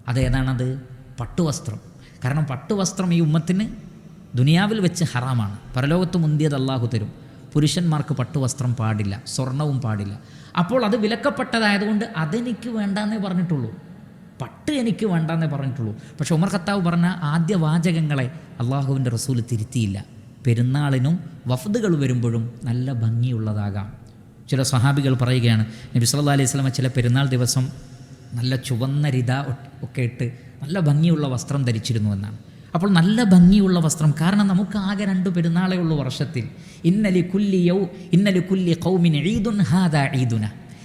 Speaker 1: അതേതാണത് പട്ടുവസ്ത്രം. കാരണം പട്ടുവസ്ത്രം ഈ ഉമ്മത്തിന് ദുനിയാവിൽ വെച്ച് ഹറാമാണ്. പരലോകത്ത് മുന്തിയത് അള്ളാഹു തരും. പുരുഷന്മാർക്ക് പട്ടുവസ്ത്രം പാടില്ല. സ്വർണവും പാടില്ല. അപ്പോൾ അത് വിലക്കപ്പെട്ടതായതുകൊണ്ട് അതെനിക്ക് വേണ്ടാന്നേ പറഞ്ഞിട്ടുള്ളൂ. പട്ട് എനിക്ക് വേണ്ടെന്നേ പറഞ്ഞിട്ടുള്ളൂ. പക്ഷെ ഉമർ ഖത്താവ് പറഞ്ഞ ആദ്യ വാചകങ്ങളെ അള്ളാഹുവിന്റെ റസൂൽ തിരുത്തിയില്ല. പെരുന്നാളിനും വഫദുകൾ വരുമ്പോഴും നല്ല ഭംഗിയുള്ളതാകാം. ചില സഹാബികൾ പറയുകയാണ് നബി സല്ലാ അലൈഹി സ്വലമ ചില പെരുന്നാൾ ദിവസം നല്ല ചുവന്ന രിത ഒക്കെ ഇട്ട് നല്ല ഭംഗിയുള്ള വസ്ത്രം ധരിച്ചിരുന്നു എന്നാണ്. അപ്പോൾ നല്ല ഭംഗിയുള്ള വസ്ത്രം കാരണം നമുക്ക് ആകെ രണ്ട് പെരുന്നാളേ ഉള്ളൂ വർഷത്തിൽ. ഇന്നലി കുല്ലി യൗ ഇന്നലി കുല്ലി കൗമിൻ ഈദുൻ ഹാദ ഈദുന.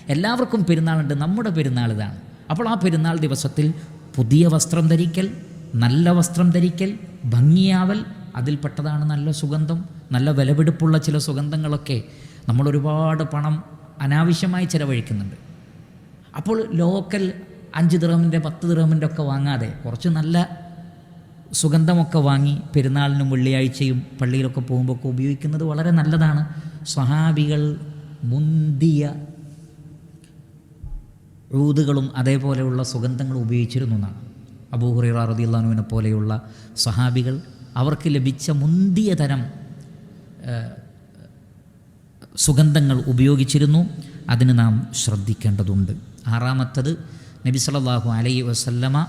Speaker 1: എല്ലാവർക്കും പെരുന്നാളുണ്ട് നമ്മുടെ പെരുന്നാൾ ഇതാണ് അപ്പോൾ ആ പെരുന്നാൾ ദിവസത്തിൽ പുതിയ വസ്ത്രം ധരിക്കൽ നല്ല വസ്ത്രം ധരിക്കൽ ഭംഗിയാവൽ അതിൽപ്പെട്ടതാണ് നല്ല സുഗന്ധം നല്ല വിലപിടിപ്പുള്ള ചില സുഗന്ധങ്ങളൊക്കെ നമ്മൾ ഒരുപാട് പണം അനാവശ്യമായി ചിലവഴിക്കുന്നുണ്ട്. അപ്പോൾ ലോക്കൽ അഞ്ച് ദിറമിന്റെ പത്ത് ദിറമിന്റെ ഒക്കെ വാങ്ങാതെ കുറച്ച് നല്ല സുഗന്ധമൊക്കെ വാങ്ങി പെരുന്നാളിനും വെള്ളിയാഴ്ചയും പള്ളിയിലൊക്കെ പോകുമ്പോൾ ഒക്കെ ഉപയോഗിക്കുന്നത് വളരെ നല്ലതാണ്. സ്വഹാബികൾ മുന്തിയ ഊതുകളും അതേപോലെയുള്ള സുഗന്ധങ്ങളും ഉപയോഗിച്ചിരുന്നു എന്നാണ് അബൂഹുറൈറ റദിയുള്ളാനുവിനെ പോലെയുള്ള സ്വഹാബികൾ അവർക്ക് ലഭിച്ച മുന്തിയ തരം സുഗന്ധങ്ങൾ ഉപയോഗിച്ചിരുന്നു. അതിന് നാം ശ്രദ്ധിക്കേണ്ടതുണ്ട്. ആറാമത്തത് നബി സല്ലല്ലാഹു അലൈഹി വസല്ലമ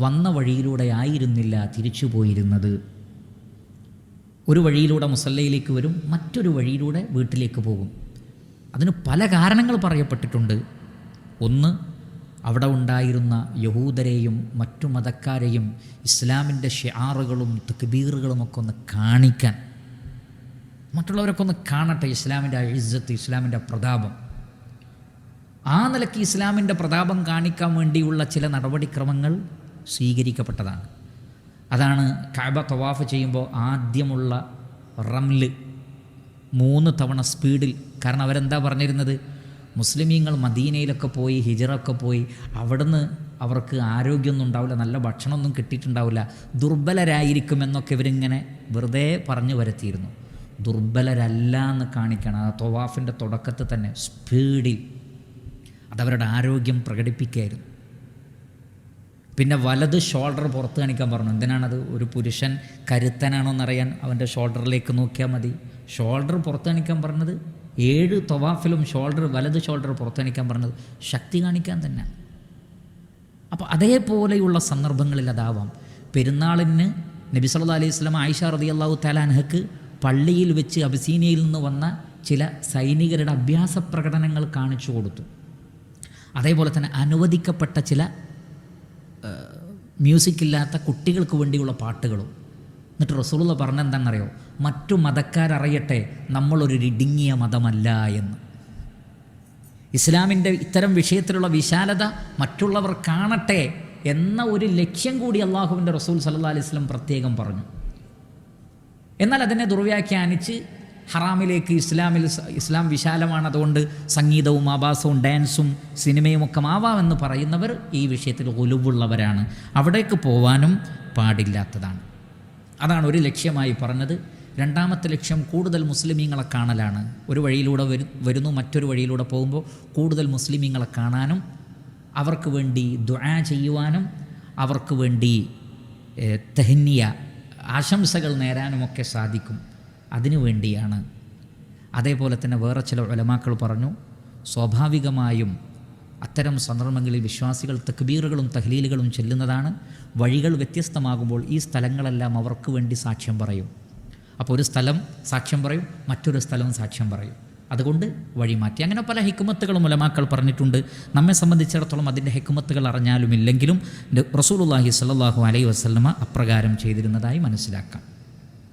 Speaker 1: വന്ന വഴിയിലൂടെ ആയിരുന്നില്ല തിരിച്ചു പോയിരുന്നത്. ഒരു വഴിയിലൂടെ മുസല്ലയിലേക്ക് വരും മറ്റൊരു വഴിയിലൂടെ വീട്ടിലേക്ക് പോകും. അതിന് പല കാരണങ്ങൾ പറയപ്പെട്ടിട്ടുണ്ട്. ഒന്ന് അവിടെ ഉണ്ടായിരുന്ന യഹൂദരെയും മറ്റു മതക്കാരെയും ഇസ്ലാമിന്റെ ഷിയാറുകളും തക്ബീറുകളും ഒക്കെ ഒന്ന് കാണിക്കാൻ. മറ്റുള്ളവരൊക്കെ ഒന്ന് കാണട്ടെ ഇസ്ലാമിന്റെ ഇജ്ജത്ത് ഇസ്ലാമിന്റെ പ്രതാപം. ആ നിലയ്ക്ക് ഇസ്ലാമിന്റെ പ്രതാപം കാണിക്കാൻ വേണ്ടിയുള്ള ചില നടപടിക്രമങ്ങൾ സ്വീകരിക്കപ്പെട്ടതാണ്. അതാണ് കാബ തവാഫ് ചെയ്യുമ്പോൾ ആദ്യമുള്ള റംൽ. മൂന്ന് തവണ സ്പീഡിൽ. കാരണം അവരെന്താ പറഞ്ഞിരുന്നത്? മുസ്ലിമീങ്ങൾ മദീനയിലൊക്കെ പോയി ഹിജറൊക്കെ പോയി അവിടുന്ന് അവർക്ക് ആരോഗ്യമൊന്നും ഉണ്ടാവില്ല നല്ല ഭക്ഷണമൊന്നും കിട്ടിയിട്ടുണ്ടാവില്ല. ദുർബലരായിരിക്കുമെന്നൊക്കെ ഇവരിങ്ങനെ വെറുതെ പറഞ്ഞു വരുത്തിയിരുന്നു. ദുർബലരല്ല എന്ന് കാണിക്കണം. ആ തൊവാഫിന്റെ തുടക്കത്തിൽ തന്നെ സ്പീഡിൽ അതവരുടെ ആരോഗ്യം പ്രകടിപ്പിക്കുകയായിരുന്നു. പിന്നെ വലത് ഷോൾഡർ പുറത്ത് കാണിക്കാൻ പറഞ്ഞു. എന്തിനാണത്? ഒരു പുരുഷൻ കരുത്തനാണോ എന്നറിയാൻ അവന്റെ ഷോൾഡറിലേക്ക് നോക്കിയാൽ മതി. ഷോൾഡർ പുറത്ത് കാണിക്കാൻ പറഞ്ഞത് ഏഴ് തവാഫിലും ഷോൾഡർ വലത് ഷോൾഡർ പുറത്തേനിക്കാൻ പറഞ്ഞത് ശക്തി കാണിക്കാൻ തന്നെ. അപ്പോൾ അതേപോലെയുള്ള സന്ദർഭങ്ങളിൽ അതാവാം. പെരുന്നാളിന് നബി സല്ല അലൈഹി സ്വലം ആയിഷ റതി അള്ളാഹു താലാൻഹക്ക് പള്ളിയിൽ വെച്ച് അബസീനിയയിൽ നിന്ന് വന്ന ചില സൈനികരുടെ അഭ്യാസ പ്രകടനങ്ങൾ കാണിച്ചു കൊടുത്തു. അതേപോലെ തന്നെ അനുവദിക്കപ്പെട്ട ചില മ്യൂസിക് ഇല്ലാത്ത കുട്ടികൾക്ക് വേണ്ടിയുള്ള പാട്ടുകളും. എന്നിട്ട് റസൂലുള്ള പറഞ്ഞെന്താണെന്നറിയോ? മറ്റു മതക്കാരറിയട്ടെ നമ്മളൊരു ഇടുങ്ങിയ മതമല്ല എന്ന്. ഇസ്ലാമിന്റെ ഇത്തരം വിഷയത്തിലുള്ള വിശാലത മറ്റുള്ളവർ കാണട്ടെ എന്ന ഒരു ലക്ഷ്യം കൂടി അള്ളാഹുവിന്റെ റസൂൽ സല്ലാ അലൈഹി സ്വലം പ്രത്യേകം പറഞ്ഞു. എന്നാൽ അതിനെ ദുർവ്യാഖ്യാനിച്ച് ഹറാമിലേക്ക് ഇസ്ലാമിൽ ഇസ്ലാം വിശാലമാണ് അതുകൊണ്ട് സംഗീതവും ആഭാസവും ഡാൻസും സിനിമയും ഒക്കെ ആവാമെന്ന് പറയുന്നവർ ഈ വിഷയത്തിൽ ഒലുവുള്ളവരാണ് അവിടേക്ക് പോവാനും പാടില്ലാത്തതാണ്. അതാണ് ഒരു ലക്ഷ്യമായി പറഞ്ഞത്. രണ്ടാമത്തെ ലക്ഷ്യം കൂടുതൽ മുസ്ലിമീങ്ങളെ കാണലാണ്. ഒരു വഴിയിലൂടെ വരുന്നു മറ്റൊരു വഴിയിലൂടെ പോകുമ്പോൾ കൂടുതൽ മുസ്ലിമീങ്ങളെ കാണാനും അവർക്ക് വേണ്ടി ദുആ ചെയ്യുവാനും അവർക്ക് വേണ്ടി തെഹന്യ ആശംസകൾ നേരാനുമൊക്കെ സാധിക്കും. അതിനു വേണ്ടിയാണ്. അതേപോലെ തന്നെ വേറെ ചില ഒലമാക്കൾ പറഞ്ഞു സ്വാഭാവികമായും അത്തരം സന്ദർഭങ്ങളിൽ വിശ്വാസികൾ തക്ബീറുകളും തഹ്ലീലുകളും ചെല്ലുന്നതാണ്. വഴികൾ വ്യത്യസ്തമാകുമ്പോൾ ഈ സ്ഥലങ്ങളെല്ലാം അവർക്ക് വേണ്ടി സാക്ഷ്യം പറയും. അപ്പോൾ ഒരു സ്ഥലം സാക്ഷ്യം പറയും മറ്റൊരു സ്ഥലവും സാക്ഷ്യം പറയും. അതുകൊണ്ട് വഴിമാറ്റി. അങ്ങനെ പല ഹിക്കുമത്തുകളും ഉലമാക്കൾ പറഞ്ഞിട്ടുണ്ട്. നമ്മെ സംബന്ധിച്ചിടത്തോളം അതിന്റെ ഹിക്കുമത്തുകൾ അറിഞ്ഞാലും ഇല്ലെങ്കിലും റസൂലുല്ലാഹി സല്ലാഹു അലൈ വസ്ലമ അപ്രകാരം ചെയ്തിരുന്നതായി മനസ്സിലാക്കാം.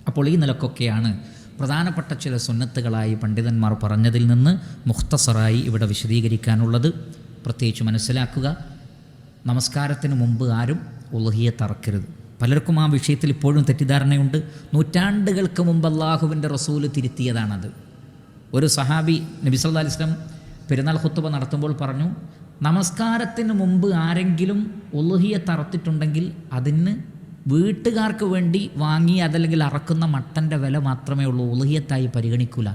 Speaker 1: അപ്പോൾ ഈ നിലക്കൊക്കെയാണ് പ്രധാനപ്പെട്ട ചില സുന്നത്തുകളായി പണ്ഡിതന്മാർ പറഞ്ഞതിൽ നിന്ന് മുഖ്തസറായി ഇവിടെ വിശദീകരിക്കാനുള്ളത്. പ്രത്യേകിച്ച് മനസ്സിലാക്കുക. നമസ്കാരത്തിന് മുമ്പ് ആരും ഉലഹിയെ തറക്കരുത്. പലർക്കും ആ വിഷയത്തിൽ ഇപ്പോഴും തെറ്റിദ്ധാരണയുണ്ട്. നൂറ്റാണ്ടുകൾക്ക് മുമ്പ് അള്ളാഹുവിന്റെ റസൂൽ തിരുത്തിയതാണത്. ഒരു സഹാബി നബി സല്ലാ അലിസ്ലം പെരുന്നാൾ ഹുത്തുബ നടത്തുമ്പോൾ പറഞ്ഞു നമസ്കാരത്തിന് മുമ്പ് ആരെങ്കിലും ഉലുഹിയെ തറത്തിട്ടുണ്ടെങ്കിൽ അതിന് വീട്ടുകാർക്ക് വേണ്ടി വാങ്ങി അതല്ലെങ്കിൽ അറക്കുന്ന മട്ടന്റെ വില മാത്രമേ ഉള്ളൂ. ഉലുഹിയത്തായി പരിഗണിക്കൂല.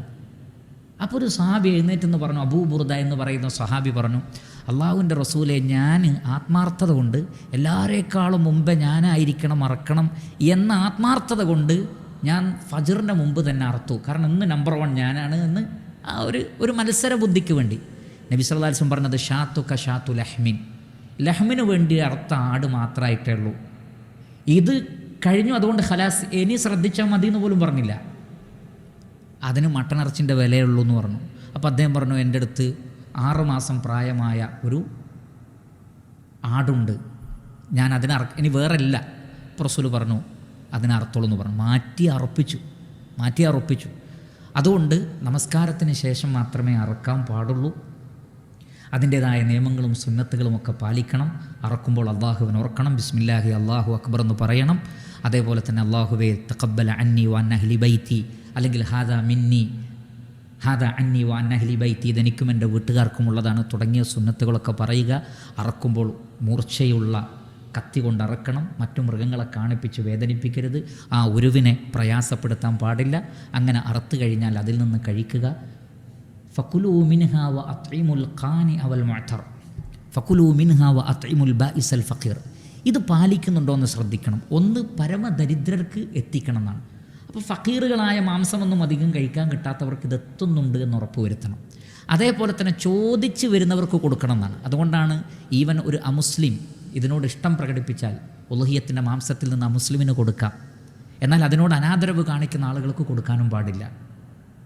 Speaker 1: അപ്പോൾ ഒരു സഹാബി എഴുന്നേറ്റെന്ന് പറഞ്ഞു. അബൂ ബുർദ എന്ന് പറയുന്ന സഹാബി പറഞ്ഞു അള്ളാഹുവിന്റെ റസൂലെ ഞാൻ ആത്മാർത്ഥത കൊണ്ട് എല്ലാവരേക്കാളും മുമ്പേ ഞാനായിരിക്കണം മറക്കണം എന്ന ആത്മാർത്ഥത കൊണ്ട് ഞാൻ ഫജറിന്റെ മുമ്പ് തന്നെ അറുത്തു. കാരണം ഇന്ന് നമ്പർ വൺ ഞാനാണ് എന്ന് ആ ഒരു ഒരു മത്സര ബുദ്ധിക്ക് വേണ്ടി. നബി സല്ലാസ്ലം പറഞ്ഞത് ഷാത്തു ക ഷാത്തു ലഹ്മിൻ. ലഹ്മിന് വേണ്ടി അറുത്ത ആട് മാത്രമായിട്ടേ ഉള്ളൂ. ഇത് കഴിഞ്ഞു അതുകൊണ്ട് ഹലാസ് ഇനി ശ്രദ്ധിച്ചാൽ മതി എന്ന് പോലും പറഞ്ഞില്ല. അതിന് മട്ടണിറച്ചിന്റെ വിലയുള്ളൂ എന്ന് പറഞ്ഞു. അപ്പോൾ അദ്ദേഹം പറഞ്ഞു എന്റെ അടുത്ത് ആറുമാസം പ്രായമായ ഒരു ആടുണ്ട്. ഞാൻ അതിനെ ഇനി ഇനി വേറല്ല. പ്രസുൽ പറഞ്ഞു അതിനെ അറുത്തോളൂ എന്ന് പറഞ്ഞു. മാറ്റി അറപ്പിച്ചു. മാറ്റി അറപ്പിച്ചു. അതുകൊണ്ട് നമസ്കാരത്തിന് ശേഷം മാത്രമേ അറക്കാൻ പാടുള്ളൂ. അതിന്റേതായ നിയമങ്ങളും സുന്നത്തുകളും ഒക്കെ പാലിക്കണം. അറക്കുമ്പോൾ അള്ളാഹുവിന് ഓർക്കണം ബിസ്മില്ലാഹി അള്ളാഹു അക്ബർ എന്ന് പറയണം. അതേപോലെ തന്നെ അള്ളാഹുവെ തക്കബല അന്നി വാൻ അഹ്ലി ബൈത്തി. അല്ലെങ്കിൽ ഹാദ മിന്നി ഹാദ അന്നി വാൻ അഹ്ലി ബൈത്തി ഇതെനിക്കും എന്റെ വീട്ടുകാർക്കുമുള്ളതാണ് തുടങ്ങിയ സുന്നത്തുകളൊക്കെ പറയുക അറക്കുമ്പോൾ മൂർച്ചയുള്ള കത്തി കൊണ്ട് അറക്കണം മറ്റു മൃഗങ്ങളെ കാണിപ്പിച്ച് വേദനിപ്പിക്കരുത്. ആ ഉരുവിനെ പ്രയാസപ്പെടുത്താൻ പാടില്ല. അങ്ങനെ അറുത്തു കഴിഞ്ഞാൽ അതിൽ നിന്ന് കഴിക്കുക. ഫക്കുലു മിൻഹാവ വ അത്ഇമുൽ ഖാനി അവൽ മാഥർ ഫക്കുലു മിൻഹാവ വ ബ ഇസൽ ഫക്കീർ ഇത് പാലിക്കുന്നുണ്ടോ എന്ന് ശ്രദ്ധിക്കണം. ഒന്ന് പരമദരിദ്രർക്ക് എത്തിക്കണം എന്നാണ്. അപ്പോൾ ഫക്കീറുകളായ മാംസമൊന്നും അധികം കഴിക്കാൻ കിട്ടാത്തവർക്ക് ഇത് എത്തുന്നുണ്ട് എന്ന് ഉറപ്പുവരുത്തണം. അതേപോലെ തന്നെ ചോദിച്ച് വരുന്നവർക്ക് കൊടുക്കണം എന്നാണ് അതുകൊണ്ടാണ് ഈവൻ ഒരു അമുസ്ലിം ഇതിനോട് ഇഷ്ടം പ്രകടിപ്പിച്ചാൽ ഉലഹിയത്തിന്റെ മാംസത്തിൽ നിന്ന് അമുസ്ലിമിന് കൊടുക്കാം. എന്നാൽ അതിനോട് അനാദരവ് കാണിക്കുന്ന ആളുകൾക്ക് കൊടുക്കാനും പാടില്ല.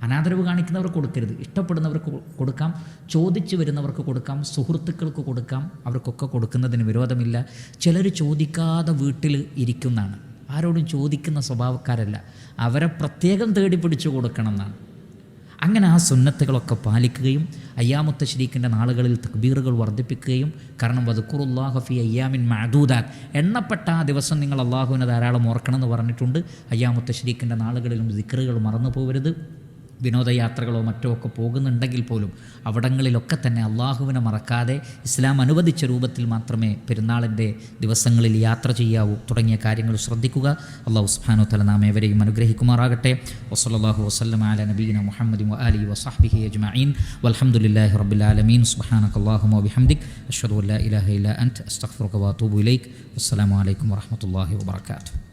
Speaker 1: അനാദരവ് കാണിക്കുന്നവർക്ക് കൊടുക്കരുത്. ഇഷ്ടപ്പെടുന്നവർക്ക് കൊടുക്കാം. ചോദിച്ചു വരുന്നവർക്ക് കൊടുക്കാം. സുഹൃത്തുക്കൾക്ക് കൊടുക്കാം. അവർക്കൊക്കെ കൊടുക്കുന്നതിന് വിരോധമില്ല. ചിലർ ചോദിക്കാതെ വീട്ടിൽ ഇരിക്കുന്നതാണ്. ആരോടും ചോദിക്കുന്ന സ്വഭാവക്കാരല്ല. അവരെ പ്രത്യേകം തേടി പിടിച്ചു കൊടുക്കണം എന്നാണ് അങ്ങനെ ആ സുന്നത്തുകളൊക്കെ പാലിക്കുകയും അയ്യാമുത്ത ശരീഖിന്റെ നാളുകളിൽ തക്ബീറുകൾ വർദ്ധിപ്പിക്കുകയും കാരണം വതുക്കുറുല്ലാഹഫി അയ്യാമിൻ മഅദൂദാത്ത് എണ്ണപ്പെട്ട ആ ദിവസം നിങ്ങൾ അള്ളാഹുവിനെ ധാരാളം ഓർക്കണം എന്ന് പറഞ്ഞിട്ടുണ്ട്. അയ്യാമുത്ത ശരീഖിന്റെ നാളുകളിലും ദിക്റുകൾ മറന്നു പോകരുത് വിനോദയാത്രകളോ മറ്റോ ഒക്കെ പോകുന്നുണ്ടെങ്കിൽ പോലും അവിടങ്ങളിലൊക്കെ തന്നെ അള്ളാഹുവിനെ മറക്കാതെ ഇസ്ലാം അനുവദിച്ച രൂപത്തിൽ മാത്രമേ പെരുന്നാളിന്റെ ദിവസങ്ങളിൽ യാത്ര ചെയ്യാവൂ തുടങ്ങിയ കാര്യങ്ങൾ ശ്രദ്ധിക്കുക. അള്ളാഹു സുബ്ഹാനഹു തല നാം ഏവരെയും അനുഗ്രഹിക്കുമാറാകട്ടെ. വസ്ലാഹു വസ്ലം അല നബീന മുഹമ്മദ് അലി വസാഹ്ബിഹി അജ്മീൻ വൽഹംദുലില്ലാഹി റബ്ബിൽ ആലമീൻ. സുബ്ഹാനക അല്ലാഹുമ്മ വബിഹംദിക്. അഷ്ഹദു അല്ലാ ഇലാഹ ഇല്ല അൻത. അസ്തഗ്ഫിറുക വഅതൂബു ഇലൈക്. വസ്സലാമു അലൈക്കും വറഹ്മത്തുള്ളാഹി വബറകാതുഹു